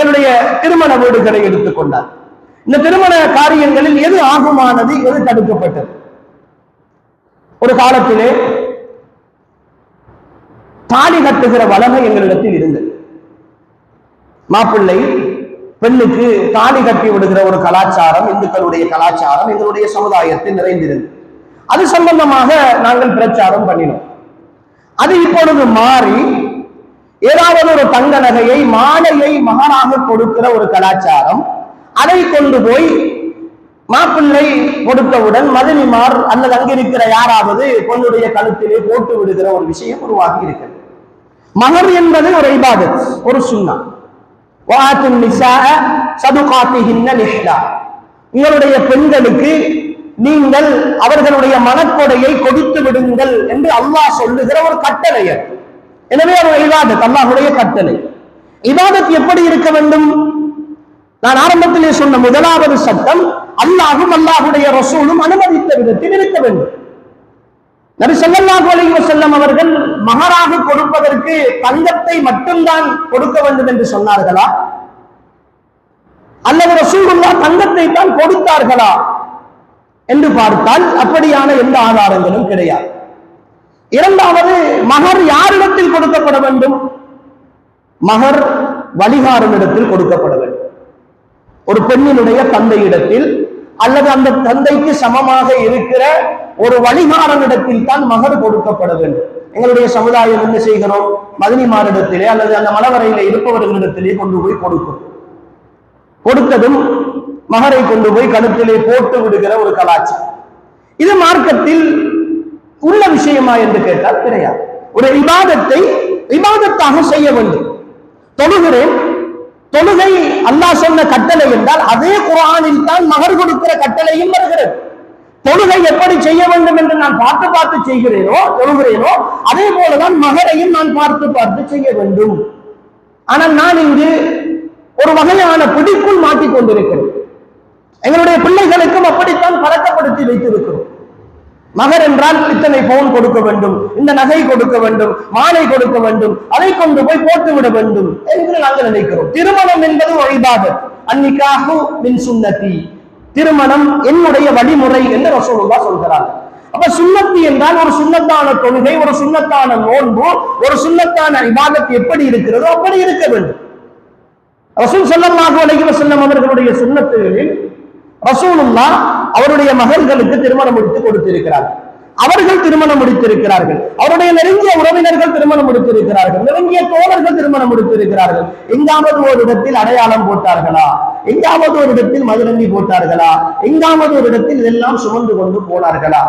என்னுடைய திருமண வீடுகளை எடுத்துக்கொண்டார் இந்த திருமண காரியங்களில் எது ஆகுமானது எது தடுக்கப்பட்டது? ஒரு காலத்திலே தாலி கட்டுகிற வளமை எங்களிடத்தில் இருந்தது. மாப்பிள்ளை பெண்ணுக்கு தாலி கட்டி விடுகிற ஒரு கலாச்சாரம் இந்துக்களுடைய கலாச்சாரம் எங்களுடைய சமுதாயத்தில் நிறைந்திருந்தது. அது சம்பந்தமாக நாங்கள் பிரச்சாரம் பண்ணினோம். அது இப்பொழுது மாறி ஏதாவது ஒரு தங்க நகையை மாலையை மகனாக கொடுக்கிற ஒரு கலாச்சாரம் அதை கொண்டு போய் மாப்பிள்ளை கொடுத்தவுடன் மதனிமார் அல்லது அங்கிருக்கிற யாராவது பொண்ணுடைய கழுத்திலே போட்டு விடுகிற ஒரு விஷயம் உருவாகி இருக்கிறது. மகர் என்பது ஒரு இபாதத் ஒரு சுண்ணா. உங்களுடைய பெண்களுக்கு நீங்கள் அவர்களுடைய மனக்கொடையை கொடுத்து விடுங்கள் என்று அல்லாஹ் சொல்லுகிற ஒரு கட்டளை அது. எனவே ஒரு இவாதத் அல்லாஹுடைய கட்டளை. இவாதத் எப்படி இருக்க வேண்டும்? நான் ஆரம்பத்திலே சொன்ன முதலாவது சட்டம் அல்லாஹும் அல்லாஹுடைய ரசூலும் அனுமதித்த விதத்தில் இருக்க வேண்டும். நபி சொல்லல்லாஹு அலைஹி வஸல்லம் அவர்கள் மகராக கொடுப்பதற்கு தங்கத்தை மட்டும்தான் கொடுக்க வேண்டும் என்று சொன்னார்களா? அல்லது ரசூலுல்லாஹ் தங்கத்தை தான் கொடுத்தார்களா? என்று பார்த்தால் அப்படியான எந்த ஆதாரங்களும் கிடையாது. இரண்டாவது மகர் யாரிடத்தில் கொடுக்கப்பட வேண்டும்? மகர் வழிகாரனிடத்தில் கொடுக்கப்பட வேண்டும். ஒரு பெண்ணினுடைய தந்தையிடத்தில் அல்லது அந்த தந்தைக்கு சமமாக இருக்கிற ஒரு வழிகாரனிடத்தில் தான் மகர் கொடுக்கப்பட வேண்டும். எங்களுடைய சமுதாயம் என்ன செய்கிறோம்? மதினிமாரிடத்திலே அல்லது அந்த மலவரையில இருப்பவர்களிடத்திலே கொண்டு போய் கொடுக்கும். கொடுத்ததும் மகரை கொண்டு போய் கழுத்திலே போட்டு விடுகிற ஒரு கலாச்சாரம். இது மார்க்கத்தில் உள்ள விஷயமா என்று கேட்டால் கிடையாது. ஒரு இபாதத்தை இபாதத்தாக செய்ய வேண்டும். தொழுகிறேன். தொழுகை அல்லாஹ் சொன்ன கட்டளை என்றால் அதே குரானில் தான் மகர் கொடுக்கிற கட்டளையும் வருகிறது. தொழுகை எப்படி செய்ய வேண்டும் என்று நான் பார்த்து பார்த்து செய்கிறேனோ தொழுகிறேனோ அதே போலதான் மகரையும் நான் பார்த்து பார்த்து செய்ய வேண்டும். ஆனால் நான் இங்கு ஒரு வகையான பிடிக்குள் மாட்டிக் கொண்டிருக்கிறேன் எங்களுடைய பிள்ளைகளுக்கும் அப்படித்தான் பழக்கப்படுத்தி மகர் என்றால் இத்தனை பவுன் கொடுக்க வேண்டும். இந்த நகை கொடுக்க வேண்டும். மாலை கொடுக்க வேண்டும். அதை கொண்டு போய் போட்டு விட வேண்டும் என்று நாங்கள் நினைக்கிறோம். திருமணம் என்பது வழிபாடு அன்னிக்காக மின் சுண்ணத்தி திருமணம் என்னுடைய வழிமுறை என்று ரசூலுல்லாஹ் சொல்கிறார். அப்ப சுன்னத்தி என்றால் ஒரு சுன்னத்தான தொழுகை ஒரு சுண்ணத்தான நோன்பு ஒரு சுன்னத்தான இபாதத் எப்படி இருக்கிறதோ அப்படி இருக்க வேண்டும். ரசூல் ஸல்லல்லாஹு அலைஹி வஸல்லம் அவர்களுடைய சுண்ணத்துகளில் ரசூலுல்லா அவருடைய மகள்களுக்கு திருமணம் முடித்து கொடுத்திருக்கிறார். அவர்கள் திருமணம் முடித்திருக்கிறார்கள். அவருடைய நெருங்கிய உறவினர்கள் திருமணம் முடித்திருக்கிறார்கள். நெருங்கிய தோழர்கள் திருமணம் முடித்திருக்கிறார்கள். எங்காவது ஒரு இடத்தில் அடையாளம் போட்டார்களா? எங்காவது ஒரு இடத்தில் மதுரங்கி போட்டார்களா? எங்காவது ஒரு இடத்தில் இதெல்லாம் சுமந்து கொண்டு போனார்களா?